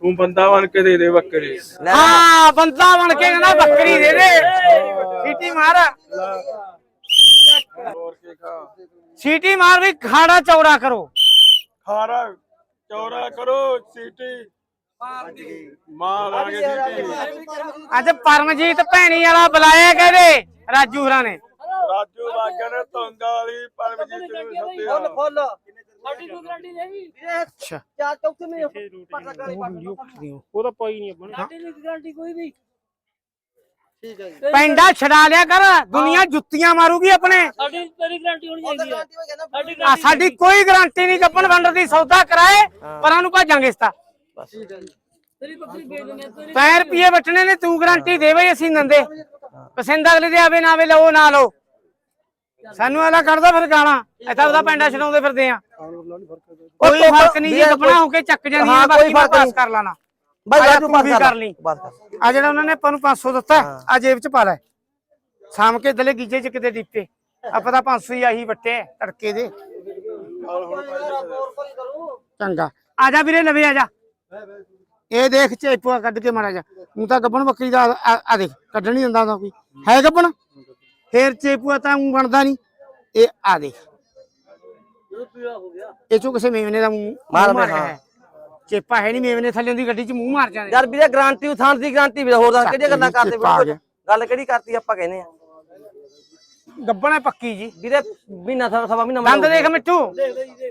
ਤੂੰ ਬੰਦਾ ਬਣ ਕੇ ਦੇ ਦੇ ਬੱਕਰੀ। ਹਾਂ ਬੰਦਾ ਬਣ ਕੇ ਕਹਿੰਦਾ ਬੱਕਰੀ ਦੇ ਦੇ। ਸੀਟੀ ਮਾਰ। ਹੋਰ ਕੀ ਖਾ। ਸੀਟੀ ਮਾਰ ਵੀ ਖਾੜਾ ਚੌੜਾ ਕਰੋ। ਖਾਰਾ ਚੌੜਾ ਕਰੋ ਸੀਟੀ ਮਾਰ ਅੱਜ ਪਰਮਜੀਤ ਭੈਣੀ ਵਾਲਾ ਬੁਲਾਇਆ ਕਹਿੰਦੇ? ਰਾਜੂ ਹਰਾਂ ਨੇ। ਰਾਜੂ ਨੇ ਤੁੰਗਾ ਵਾਲੀ ਪਰਮਜੀਤ ਨੂੰ ਸੱਦਿਆ। ਫੁੱਲ। ਸਾਡੀ ਕੋਈ ਗਾਰੰਟੀ ਨਹੀਂ ਅੱਛਾ। ਚਾਰ ਚੌਥੇ ਮੇ ਪਟਾ ਕਰੀ ਉਹ ਤਾਂ ਪਾਈ ਨਹੀਂ ਆਪਾਂ ਸਾਡੀ ਨਹੀਂ ਗਾਰੰਟੀ ਕੋਈ ਵੀ। ਠੀਕ ਹੈ ਜੀ। ਪੈਂਡਾ ਛਡਾ ਲਿਆ ਕਰ ਦੁਨੀਆ ਜੁੱਤੀਆਂ ਮਾਰੂਗੀ ਆਪਣੇ। ਸਾਡੀ ਤੇਰੀ ਗਾਰੰਟੀ ਹੋਣੀ ਚਾਹੀਦੀ ਹੈ। ਸਾਡੀ ਆ ਸਾਡੀ ਕੋਈ ਗਾਰੰਟੀ ਨਹੀਂ ਗੱਪਣ ਵੰਡਰ ਦੀ ਸੌਦਾ ਕਰਾਏ ਪਰਾਂ ਨੂੰ ਭਾਜਾਂਗੇ ਇਸ ਤਾਂ ਠੀਕ ਹੈ ਜੀ। ਤੇਰੀ ਬੱਕਰੀ ਵੇਚ ਦਿੰਦੇ ਆ, ਤੇਰੀ 5 ਰੁਪਏ ਬਚਣੇ ਨੇ ਤੂੰ ਗਾਰੰਟੀ ਦੇ ਬਈ ਅਸੀਂ ਨੰਦੇ। ਪਸੰਦ ਅਗਲੇ ਦੇ ਆਵੇ ਨਾ ਆਵੇ ਲਓ ਨਾ ਲਓ। ਸਾਨੂੰ ਇਹਦਾ ਕੱਢਦਾ ਫਿਰ ਗਾਣਾ ਇੱਥੇ ਉਹਦਾ ਪੈਂਡਾ ਛਡਾਉਂਦੇ ਫਿਰਦੇ ਆ। ਕੋਈ ਫ਼ਰਕ ਨਹੀਂ ਜੀ ਗੱਪਣਾ ਹੋ ਕੇ ਚੱਕ ਜਾਂਦੀਆਂ ਹਾਂ, ਕੋਈ ਬਾਕੀ ਮੈਂ ਫ਼ਰਕ ਪਾਸ ਨਹੀਂ। ਕਰ ਲਾਣਾ ਬਾਈ ਆਇਆ ਰਾਜੂ ਤੂੰ ਪਾਸ ਵੀ ਕਰ ਕਰ ਲਈ। ਬਸ ਕਰ। ਆ ਜਿਹੜਾ ਉਹਨਾਂ ਨੇ ਆਪਾਂ ਨੂੰ 500 ਦਿੱਤਾ ਆ ਜੇਬ ਚ ਪਾ ਲੈ। ਸਾਮ ਕੇ ਦਲੇ ਗੀਜੇ ਚ ਕਿਤੇ ਡਿੱਪੇ। ਆਪਾਂ ਤਾਂ 500 ਹੀ ਆਹੀ ਵੱਟੇ ਆ, ਤੜਕੇ ਦੇ। ਚੰਗਾ। ਆ ਜਾ ਵੀਰੇ ਲਵੇ ਆ ਜਾ। ਇਹ ਦੇਖ ਚੇਪੂਆ ਕੱਢ ਕੇ ਮਾਰਾ ਜਾ ਤੂੰ ਤਾਂ ਗੱਬਣ ਬੱਕਰੀ ਦਾ ਆ- ਦੇਖ ਕੱਢਣ ਨਹੀਂ ਦਿੰਦਾ ਉਹਦਾ ਕੋਈ। ਹੈ ਗੱਬਣ? ਫੇਰ ਚੇਪੂਆ ਤਾਂ ਬਣਦਾ ਨਹੀਂ ਇਹ ਆ ਦੇਖ। ਇਹ ਚੋਂ ਕਿਸੇ ਮੇਵਨੇ ਦਾ ਮੂੰਹ ਮਾਰ ਮਾਰਿਆ ਹੈ। ਚੇਪਾ ਹੈ ਨਹੀਂ ਮੇਵਨੇ ਥੱਲੇ ਦੀ ਗੱਡੀ ਚ ਮੂੰਹ ਮਾਰ ਜਾਂਦੇ ਯਾਰ ਵੀਰੇ ਗਾਰੰਟੀ ਉਥਾਂ ਦੀ ਗਾਰੰਟੀ ਵੀਰੇ ਹੋਰ ਦੱਸ ਕਿਹੜੀਆਂ ਗੱਲਾਂ ਕਰਦੇ ਵੀਰੇ। ਗੱਲ ਕਿਹੜੀ ਕਰਤੀ ਆਪਾਂ ਕਹਿੰਦੇ ਆ। ਗੱਬਣ ਪੱਕੀ ਜੀ। ਵੀਰੇ ਮਹੀਨਾ ਸਵਾ ਸਵਾ ਮਹੀਨਾ ਦੰਦ ਦੇਖ ਮਿੱਠੂ।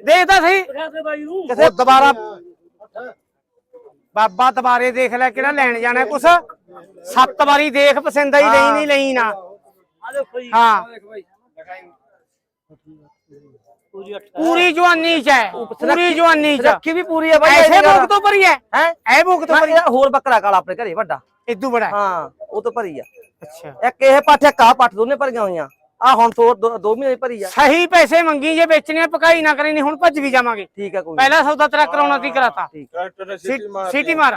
ਦੇਖ ਤਾਂ ਸਹੀ। ਉਹ ਦੁਬਾਰਾ ਬਾਬਾ ਦੁਬਾਰੇ ਦੇਖ ਲੈ ਕਿਹੜਾ ਲੈਣ ਜਾਣਾ ਕੁਛ। ਸੱਤ ਵਾਰੀ ਦੇਖ ਪਸੰਦ ਆਈ ਲਈ ਨਹੀਂ ਲਈ ਨਾ। ਆ ਦੇਖੋ ਜੀ। ਹਾਂ। ਪੂਰੀ ਅੱਠ ਪੂਰੀ ਜਵਾਨੀ ਚ ਹੈ ਪੂਰੀ ਜਵਾਨੀ ਚ। ਰੱਖੀ ਵੀ ਪੂਰੀ ਆ ਬਾਈ ਐਸੇ ਭੁੱਖ ਤੋਂ ਭਰੀ ਹੈ। ਹੈ? ਐ ਭੁੱਖ ਤੋਂ ਭਰੀ ਹੋਰ ਬੱਕਰਾ ਕਾਲਾ ਆਪਣੇ ਘਰੇ ਵੱਡਾ। ਇਦੂ ਬੜਾ ਹੈ। ਹਾਂ ਉਹ ਤੋਂ ਭਰੀ ਆ। ਅੱਛਾ। ਇੱਕ ਇਹ ਪਾਠ ਇੱਕ ਆਹ ਪਾਠ ਦੋਨੇ ਭਰੀਆਂ ਹੋਈਆਂ। ਆ ਹੁਣ ਤੋਂ ਦੋ ਮਹੀਨੇ ਭਰੀ ਆ। ਸਹੀ ਪੈਸੇ ਮੰਗੀ ਜੇ ਵੇਚਣੇ ਆ, ਪਕਾਈ ਨਾ ਕਰੀ ਨਹੀਂ ਹੁਣ ਭੱਜ ਵੀ ਜਾਵਾਂਗੇ। ਠੀਕ ਆ ਕੋਈ। ਪਹਿਲਾ ਸੌਦਾ ਤੇਰਾ ਕਰਾਉਣਾ ਸੀ ਕਰਾਤਾ। ਨੇ ਸੀਟੀ ਮਾਰ ਸੀਟੀ ਮਾਰ।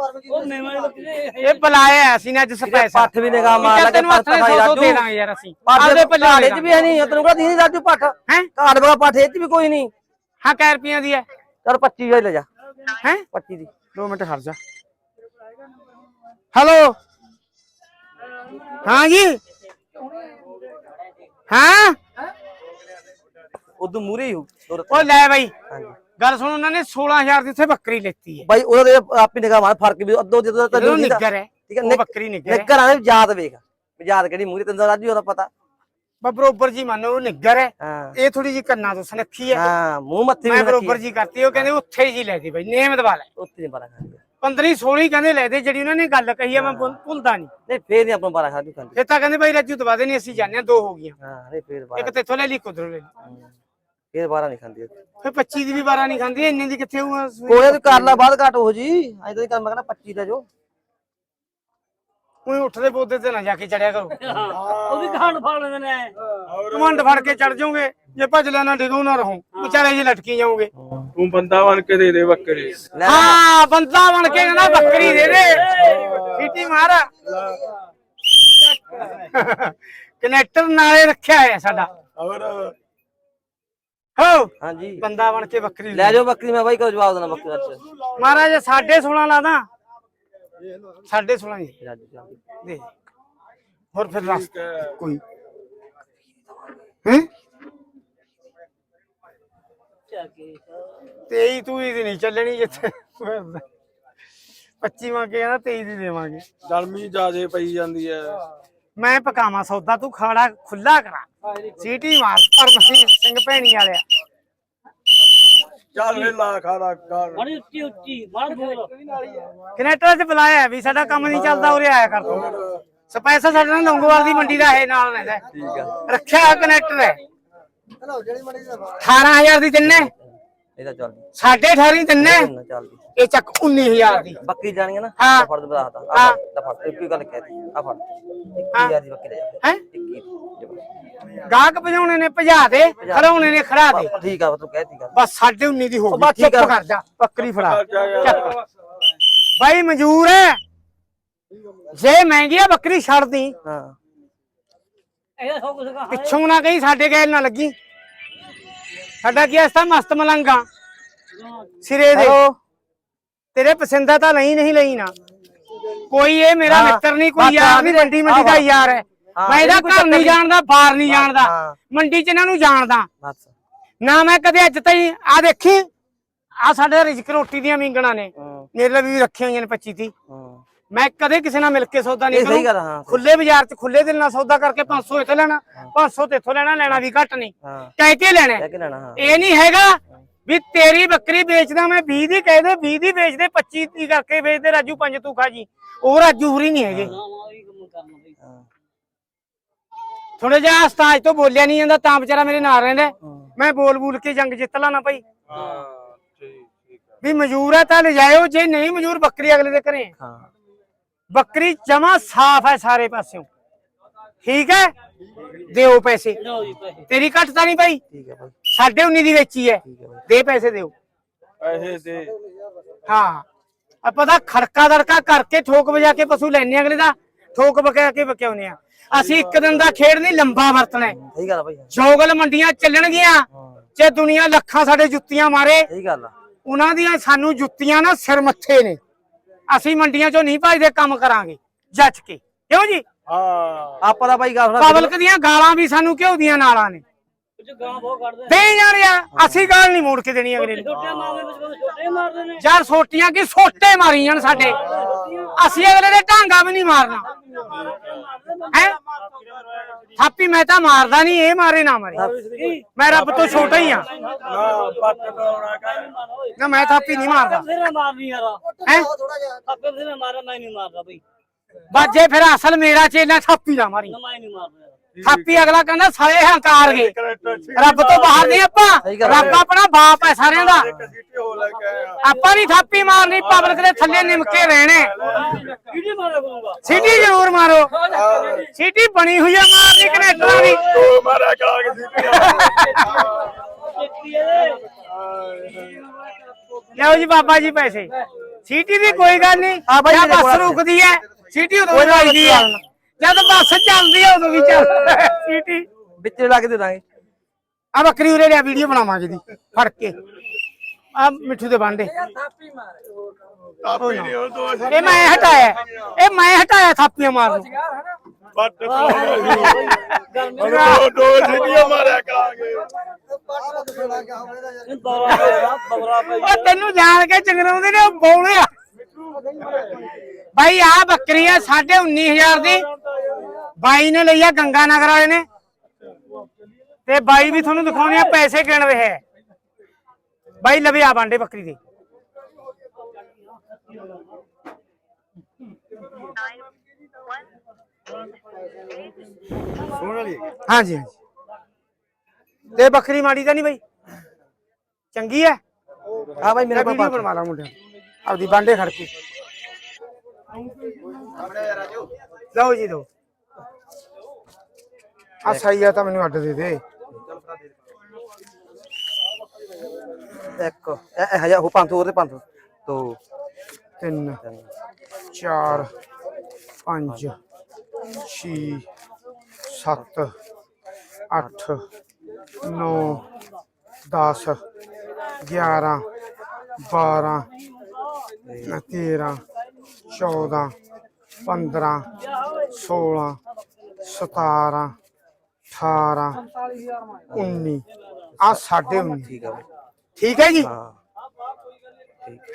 ਇਹ ਇਹ ਬੁਲਾਇਆ ਅਸੀਂ ਨੇ ਅੱਜ ਸਪੈਸ਼ਲ ਪੱਠ ਵੀ ਨਿਗਾਹ ਮਾਰ ਲੈ ਤੈਨੂੰ ਹੱਥ ਨੇ 100 ਦੇ ਦਾਂਗੇ ਯਾਰ ਅਸੀਂ। ਆਪਦੇ ਪੱਲੇ ਚ ਵੀ ਹੈ ਨਹੀਂ ਤੈਨੂੰ ਕਹਿੰਦਾ ਨਹੀਂ ਰਾਜੂ ਪੱਠ। ਹੈ? ਘਾੜ ਵਾਲਾ ਪੱਠ ਇਹ ਚ ਵੀ ਕੋਈ ਨਹੀਂ ਹਾਂ ਕੈ ਰੁਪਈਆਂ ਦੀ ਹੈ। ਚਲ 25 ਹੀ ਲੈ ਜਾ। ਹੈ? 25 ਦੀ। 2 ਮਿੰਟ ਖੜ ਜਾ। ਹੈਲੋ? ਹਾਂ ਜੀ? ਹਾਂ? ਉਦੋਂ ਮੂਰੇ ਹੀ ਉਹ ਲੈ ਬਾਈ। ਹਾਂਜੀ। ਗੱਲ ਸੁਣ ਉਹਨਾਂ ਨੇ 16000 ਦੀ ਉੱਥੇ ਬੱਕਰੀ ਲੈਤੀ ਹੈ। ਬਾਈ ਉਹਦੇ ਆਪੀ ਨਿਗਾਹ ਮਾਰ ਫ਼ਰਕ ਵੀ ਅੱਧੋ ਜਦੋਂ ਨਹੀਂ ਨਿੱਗਰ ਹੈ ਠੀਕ ਹੈ ਬੱਕਰੀ ਨਿੱਗਰ ਹੈ। ਨਿੱਕਰ ਆਲੇ ਯਾਦ ਵੇਖ ਯਾਦ ਕਿਹੜੀ ਮੂਰੇ ਤੈਨੂੰ ਤਾਂ ਰਾਜੂ ਉਹਦਾ ਪਤਾ। ਬਾ ਬਰੋਬਰ ਜੀ ਮੰਨੋ ਉਹ ਨਿੱਗਰ ਹੈ। ਹਾਂ। ਇਹ ਥੋੜੀ ਜੀ ਕੰਨਾਂ ਤੋਂ ਸੁਨੱਖੀ ਹੈ। ਹਾਂ ਮੂੰਹ ਮੱਥੇ ਮੈਂ ਬਰੋਬਰ ਜੀ ਕਰਤੀ ਉਹ ਕਹਿੰਦੇ ਉੱਥੇ ਜੀ ਲੈ ਦੇ ਬਾਈ ਨੇਮ ਦਵਾ ਲੈ ਉੱਤੇ ਨਹੀਂ ਬਾਰਾ ਖਾਂਦੇ 15 16 ਕਹਿੰਦੇ ਲੈ ਦੇ ਜਿਹੜੀ ਉਹਨਾਂ ਨੇ ਗੱਲ ਕਹੀ ਹੈ ਮੈਂ ਭੁੱਲ- ਭੁੱਲਦਾ ਨਹੀਂ। ਨਹੀਂ ਫੇਰ ਨਹੀਂ ਆਪਾਂ ਬਾਰਾ ਖਾਂਦੇ। ਫਿਰ ਤਾਂ ਕਹਿੰਦੇ ਬਾਈ ਰਾਜੂ ਦਵਾ ਦੇ ਨਹੀਂ ਅਸੀਂ ਜਾਣਦੇ ਹਾਂ ਦੋ ਹੋ ਗਈਆਂ। ਹਾਂ ਨਹੀਂ ਫੇਰ ਇੱਕ ਬਾਰਾ ਤੇਥੋਂ ਲੈ ਲਈ ਕੁਦਰੋਂ ਲੈ ਲਈ। ਫੇਰ ਬਾਰਾ ਨਹੀਂ ਖਾਂਦੇ ਫਿਰ 25 ਦੀ ਵੀ 12 ਨਹੀਂ ਖਾਂਦੀ ਇੰਨੇ ਦੀ ਕਿੱਥੇ ਹੋਊ? ਕੋਈ ਤੂੰ ਕਰ ਲਾ ਬਾਅਦ ਘਾਟ ਹੋ ਜੀ। ਐਂ ਤਾਂ ਕਰ ਮੈਂ ਕਹਿੰਦਾ 25 ਦਾ ਜੋ ਉਹੀ ਉੱਠਦੇ ਬੋਦੇ ਤੇ ਨਾ ਜਾ ਕੇ ਚੜਿਆ ਕਰੋ। ਉਹਦੀ ਕਹਾਣ ਫੜ ਲੈਂਦੇ ਨੇ। ਕਮੰਡ ਫੜ ਕੇ ਚੜ ਜਾਓਗੇ ਜੇ ਭੱਜ ਲੈਣਾ ਡਿਗੋ ਨਾ ਰਹੋ। ਵਿਚਾਰੇ ਜੀ ਲਟਕੀ ਜਾਓਗੇ। ਤੂੰ ਬੰਦਾ ਬਣ ਕੇ ਦੇ ਦੇ ਬੱਕਰੀ। ਹਾਂ ਬੰਦਾ ਬਣ ਕੇ ਕਹਿੰਦਾ ਬੱਕਰੀ ਦੇ ਦੇ। ਸੀਟੀ ਮਾਰ। ਕਨੈਕਟਰ ਨਾਲੇ ਰੱਖਿਆ ਹੈ ਸਾਡਾ। ਹੋਰ। ਹੋ। ਹਾਂਜੀ। ਬੰਦਾ ਬਣ ਕੇ ਬੱਕਰੀ ਲੈ ਜਾਓ ਬੱਕਰੀ ਮੈਂ ਬਾਈ ਕੋ ਜਵਾਬ ਦੇਣਾ ਬੱਕਰੀ ਦਾ ਅੱਛਾ ਮਹਾਰਾਜ 16.5 ਲਾਦਾ 16.5 ਜੀ ਰਾਜੂ ਚੱਲ। ਦੇ ਹੋਰ ਫਿਰ ਰਸ ਠੀਕ ਹੈ। ਕੋਈ। ਹੈ? ਤੇਈ ਤੂੰ ਹੀ ਦੀ ਨਹੀਂ ਚੱਲਣੀ ਜਿੱਥੇ। 25 ਮੰਗੇ ਕਹਿੰਦਾ 23 ਦੀ ਦੇਵਾਂਗੇ। ਗਰਮੀ ਜ਼ਿਆਦੇ ਪਈ ਜਾਂਦੀ ਹੈ। ਮੈਂ ਪਕਾਵਾਂ ਸੌਦਾ ਤੂੰ ਖਾੜਾ ਖੁੱਲਾ ਕਰਾ। ਸੀਟੀ ਮਾਰ ਪਰਮਸੀਰ ਸਿੰਘ ਭੈਣੀ ਵਾਲਿਆ। ਚੱਲ ਵੇ ਲਾ ਖਾਣਾ ਕਰ ਬੜੀ ਉੱਚੀ ਉੱਚੀ ਮਾਰ ਬੋਲ। ਕਨੈਕਟਰ ਚ ਬੁਲਾਇਆ ਵੀ ਸਾਡਾ ਕੰਮ ਨਹੀਂ ਚੱਲਦਾ ਉਰੇ ਆਇਆ ਕਰ ਤੂੰ। ਸਪੈਸ਼ਲ ਸਾਡੇ ਨਾਲ ਲੌਂਗੋਵਾਲ ਦੀ ਮੰਡੀ ਦਾ ਇਹ ਨਾਲ ਰਹਿੰਦਾ। ਠੀਕ ਆ। ਰੱਖਿਆ ਕਨੈਕਟਰ ਹੈ। 18000 ਦੀ ਦਿੰਨੇ ਇਹਦਾ ਚੱਲ ਸਾਢੇ 18 ਦਿੰਨੇ ਨਾ ਚੱਲਦੀ। ਇਹ ਚੱਕ 19000 ਦੀ। ਬੱਕਰੀ ਜਾਣੀ ਹੈ ਨਾ ਹਾਂ। ਆਹ ਫੜ ਦੇ ਬਰਾਤ ਆ ਹਾਂ। ਆ ਫੜ ਇੱਕ ਹੀ ਗੱਲ ਕਹਿਤੀ ਆ ਫੜ। 21000 ਦੀ ਬੱਕਰੀ ਲੈ ਜਾ ਹੈ? 21 ਗਾਹਕ ਭਜਾਉਣੇ ਨੇ ਭਜਾ ਦੇ। ਖੜਾਉਣੇ ਨੇ ਖੜਾ ਦੇ। ਠੀਕ ਆ ਤੂੰ ਕਹਿਤੀ ਗੱਲ। ਬਸ ਸਾਢੇ 19 ਦੀ ਹੋ ਉਹ ਗਈ। ਬਸ ਚੁੱਪ ਠੀਕ ਆ। ਕਰ ਜਾ। ਬੱਕਰੀ ਫੜਾ। ਜਾ ਯਾਰ। ਚੱਕ ਬਾਈ ਮਨਜ਼ੂਰ ਹੈ? ਜੇ ਮਹਿੰਗੀ ਆ ਬੱਕਰੀ ਛੱਡਦੀ ਹਾਂ। ਇਹਦਾ ਸਭ ਕੁਝ ਕਹਾ। ਪਿੱਛੋਂ ਨਾ ਕਹੀਂ ਸਾਡੇ ਗੈਲ ਨਾ ਲੱਗੀ। ਸਾਡਾ ਕੀ ਅਸਤਾ ਮਸਤ ਮਲੰਗਾ। ਸਿਰੇ ਦੇ। ਤੇਰੇ ਪਸੰਦਾ ਤਾਂ ਨਹੀਂ ਨਹੀਂ ਲਈ ਨਾ। ਕੋਈ ਇਹ ਮੇਰਾ ਮਿੱਤਰ ਨਹੀਂ ਕੋਈ ਯਾਰ ਨਹੀਂ ਮੰਡੀ ਮੰਡੀ ਦਾ ਯਾਰ ਹੈ। ਮੈਂ ਇਹਦਾ ਘਰ ਨਹੀਂ ਜਾਣਦਾ ਬਾਹਰ ਨਹੀਂ ਜਾਣਦਾ। ਮੰਡੀ 'ਚ ਇਹਨਾਂ ਨੂੰ ਜਾਣਦਾ। ਨਾ ਮੈਂ ਕਦੇ ਅੱਜ ਤਾਈਂ ਆ ਦੇਖੀ? ਆ ਸਾਡੇ ਰਿਜਕ ਰੋਟੀ ਦੀਆਂ ਮਿੰਗਣਾ ਨੇ। ਮੇਰੇ ਲਈ ਵੀ ਰੱਖੀਆਂ ਹੋਈਆਂ ਨੇ 25 30 ਹੂੰ। ਮੈਂ ਕਦੇ ਕਿਸੇ ਨਾਲ ਮਿਲ ਕੇ ਸੌਦਾ ਨਹੀਂ ਇਹ ਸਹੀ ਕਰੂੰ। ਗੱਲ ਆ, ਹਾਂ ਖੁੱਲੇ ਬਾਜ਼ਾਰ 'ਚ ਖੁੱਲੇ ਦਿਲ ਨਾਲ ਸੌਦਾ ਕਰਕੇ 500 ਇੱਥੇ ਲੈਣਾ 500 ਤੇ ਇੱਥੋਂ ਲੈਣਾ ਲੈਣਾ ਵੀ ਘੱਟ ਨਹੀਂ। ਹਾਂ। ਕਹਿ ਕੇ ਲੈਣਾ। ਕਹਿ ਕੇ ਲੈਣਾ ਹਾਂ। ਇਹ ਨਹੀਂ ਹੈਗਾ ਵੀ ਤੇਰੀ ਬੱਕਰੀ ਵੇਚਦਾ ਮੈਂ 20 ਦੀ ਕਹਦੇ 20 ਦੀ ਵੇਚਦੇ 25 ਦੀ ਕਰਕੇ ਵੇਚਦੇ ਰਾਜੂ ਪੰਜ ਤੂੰ ਖਾ ਜੀ। ਉਹ ਰਾਜੂ ਹੁਰੀ ਨਹੀਂ ਹੈਗੇ। ਹਾਂ, ਥੋੜਾ ਜਿਹਾ ਉਸਤਾਦ ਤੋਂ ਬੋਲਿਆ ਨਹੀਂ ਜਾਂਦਾ ਤਾਂ ਵਿਚਾਰਾ ਮੇਰੇ ਨਾਲ ਰਹਿੰਦਾ। ਹਾਂ। ਮੈਂ ਬੋਲ ਬੋਲ ਕੇ ਜੰਗ ਜਿੱਤ ਲਾਣਾ ਭਾਈ ਹਾਂ ਠੀਕ ਠੀਕ ਆ। ਵੀ ਮਜੂਰ ਹੈ ਤਾਂ ਲਿਜਾਇਓ ਜੇ ਨਹੀਂ ਮਜੂਰ ਬੱਕਰੀ ਅਗਲੇ ਦੇ ਘਰੇ। ਹੈ। ਹਾਂ। ਬੱਕਰੀ ਜਮਾ ਸਾਫ਼ ਹੈ ਸਾਰੇ ਪਾਸਿਓਂ। ਠੀਕ ਹੈ? ਦਿਓ ਪੈਸੇ। ਤੇਰੀ ਘੱਟ ਤਾਂ ਨਹੀਂ ਭਾਈ ਠੀਕ ਹੈ ਭਾਈ ਸਾਢੇ 19 ਦੀ ਵੇਚੀ ਹੈ। ਦੇ ਪੈਸੇ ਦਿਓ। ਪੈਸੇ ਦੇ। ਹਾਂ। ਆਪਾਂ ਤਾਂ ਖੜਕਾ ਦੜਕਾ ਕਰਕੇ ਠੋਕ ਵਜਾ ਕੇ ਪਸ਼ੂ ਲੈਣੇ ਅਗਲੇ ਦਾ। ਠੋਕ ਬਕਾ ਕੇ ਬਕਿਆਉਨੇ ਆ ਅਸੀਂ ਇੱਕ ਦਿਨ ਦਾ ਖੇਡ ਨਹੀਂ ਲੰਬਾ ਵਰਤਣਾ ਹੈ। ਸਹੀ ਗੱਲ ਭਾਈ ਜੋਗਲ ਮੰਡੀਆਂ ਚੱਲਣਗੀਆਂ। ਜੇ ਦੁਨੀਆ ਲੱਖਾਂ ਸਾਡੇ ਜੁੱਤੀਆਂ ਮਾਰੇ ਸਹੀ ਗੱਲ ਆ। ਉਹਨਾਂ ਦੀਆਂ ਸਾਨੂੰ ਜੁੱਤੀਆਂ ਨਾ ਸਿਰ ਮੱਥੇ ਨੇ। ਅਸੀਂ ਮੰਡੀਆਂ ਚੋਂ ਨਹੀਂ ਭਜਦੇ ਕੰਮ ਕਰਾਂਗੇ। ਜੱਜ ਕੇ। ਕਿਉਂ ਜੀ? ਹਾਂ। ਆਪਾਂ ਦਾ ਭਾਈ ਗੱਲ ਪਬਲਿਕ ਦੀਆਂ ਗਾਲਾਂ ਵੀ ਸਾਨੂੰ ਘਿਓ ਦੀਆਂ ਨਾਲਾਂ ਨੇ। ਕੁਝ ਗਾਂ ਬਹੁਤ ਕੱਢਦੇ ਦੇ ਯਾਰ ਯਾਰ ਅਸੀਂ ਗਾਲ ਨਹੀਂ ਮੋੜ ਕੇ ਦੇਣੀ ਅਗਲੇ ਨੂੰ। ਛੋਟੇ ਮਾਰਦੇ ਯਾਰ ਸੋਟੀਆਂ ਕੀ ਸੋਟੇ ਮਾਰੀ ਜਾਣ ਸਾਡੇ। ਅਸੀਂ ਅਗਲੇ ਦੇ ਢਾਂਗਾ ਵੀ ਨਹੀਂ ਮਾਰਨਾ। ਹੈ? ਥਾਪੀ ਮੈਂ ਤਾਂ ਮਾਰਦਾ ਨਹੀਂ ਇਹ ਮਾਰੇ ਨਾ ਮਾਰੇ। ਮੈਂ ਰੱਬ ਤੋਂ ਛੋਟਾ ਹੀ ਆ ਨਾ ਮੈਂ ਥਾਪੀ ਨਹੀਂ ਮਾਰਦਾ। ਤੇਰਾ ਮਾਰਨੀ ਯਾਰ। ਹੈ? ਆਪੇ ਤੇਰਾ ਮਾਰਾ ਮੈਂ ਨਹੀਂ ਮਾਰਦਾ ਬਈ। ਬਾਜੇ ਫਿਰ ਅਸਲ ਮੇਰਾ ਚੇਲਾ ਥਾਪੀ ਨਾ ਮਾਰੀ। ਮੈਂ ਨਹੀਂ ਮਾਰਦਾ। ਥਾਪੀ ਅਗਲਾ ਕਹਿੰਦਾ ਸਾਰੇ ਹੰਕਾਰ ਗਏ। ਰੱਬ ਤੋਂ ਬਾਹਰ ਨਹੀਂ ਆਪਾਂ। ਰੱਬ ਆਪਣਾ ਬਾਪ ਹੈ ਸਾਰਿਆਂ ਦਾ। ਆਪਾਂ ਨਹੀਂ ਥਾਪੀ ਮਾਰਨੀ ਪਬਲਿਕ ਦੇ ਥੱਲੇ ਨਿਮਕੇ ਰਹਿਣੇ ਸੀਟੀ ਜ਼ਰੂਰ ਮਾਰੋ। ਸੀਟੀ ਬਣੀ ਹੋਈ ਆ ਮਾਰਨੀ ਕਨੈਕਟਰਾਂ ਦੀ। ਮਾਰਾ ਲਿਆਓ ਜੀ ਬਾਬਾ ਜੀ ਪੈਸੇ। ਸੀਟੀ ਦੀ ਕੋਈ ਗੱਲ ਨਹੀਂ। ਕੋਲ ਬੱਸ ਆ। ਰੁਕਦੀ ਹੈ। ਸੀਟੀ ਉਦੋਂ ਵੱਜਦੀ ਹੈ। ਜਦ ਬੱਸ ਚੱਲਦੀ ਹੈ ਉਦੋਂ ਵੀ ਚੱਲ। ਸੀਟੀ। ਵਿੱਚ ਲਾ ਕੇ ਦੇ ਦਾਂਗੇ ਆ ਬੱਕਰੀ ਉਰੇ ਲਿਆ ਵੀਡੀਓ ਬਣਾਵਾਂਗੇ ਦੀ ਫੜ ਕੇ। ਆ ਮਿੱਠੂ ਦੇ ਬਾਂਡੇ। ਕਾਪੀ ਨਹੀਂ ਉਹ ਦੋ ਇਹ ਮੈਂ ਹਟਾਇਆ। ਇਹ ਮੈਂ ਹਟਾਇਆ ਥਾਪੀਆਂ ਮਾਰਨ ਦੋ ਦੋ ਮਾਰਿਆ ਕਰਾਂਗੇ। ਉਹ ਤੈਨੂੰ ਜਾਣ ਕੇ ਚੰਗਰਾਉਂਦੇ ਨੇ ਉਹ ਬੌਲੇ ਆ। ਭਾਈ ਆ ਬੱਕਰੀ ਆ 19500 ਦੀ। ਬਾਈ ਨੇ ਲਈ ਆ ਗੰਗਾ ਨਗਰ ਵਾਲੇ ਨੇ। ਤੇ ਬਾਈ ਵੀ ਤੁਹਾਨੂੰ ਦਿਖਾਉਣੇ ਆ ਪੈਸੇ ਗਿਣ ਰਿਹਾ ਹੈ ਬਾਈ ਲਵੇ ਆ ਬਾਂਡੇ ਬੱਕਰੀ ਦੇ। ਹਾਂਜੀ ਹਾਂਜੀ। ਤੇ ਬੱਕਰੀ ਮਾੜੀ ਤਾਂ ਨਹੀਂ ਬਾਈ? ਚੰਗੀ ਹੈ ਹਾਂ ਭਾਈ ਮੇਰੇ ਕੋਲ ਵੀਡੀਓ ਬਣਵਾ ਲਾ ਮੁੰਡਿਆਂ ਦੀ। ਆਪਦੀ ਬਾਂਡੇ ਖੜ ਕੇ। ਲਓ ਜੀ ਦੋ। ਆ ਸਹੀ ਆ ਤਾਂ ਮੈਨੂੰ ਅੱਡ ਦੇ ਦੇ। ਇੱਕ ਇਹ ਹਜ਼ਾਰ ਉਹ 500 ਹੋਰ ਤੇ 500 ਦੋ। ਤਿੰਨ ਤਿੰਨ, ਚਾਰ ਪੰਜ ਛੇ ਸੱਤ ਅੱਠ ਨੌ 10 11 12 13 14 15 16 17 18 19 ਆ ਸਾਡੇ 19 ਠੀਕ ਆ। ਭਾਈ ਠੀਕ ਹੈ ਜੀ? ਹਾਂ। ਠੀਕ।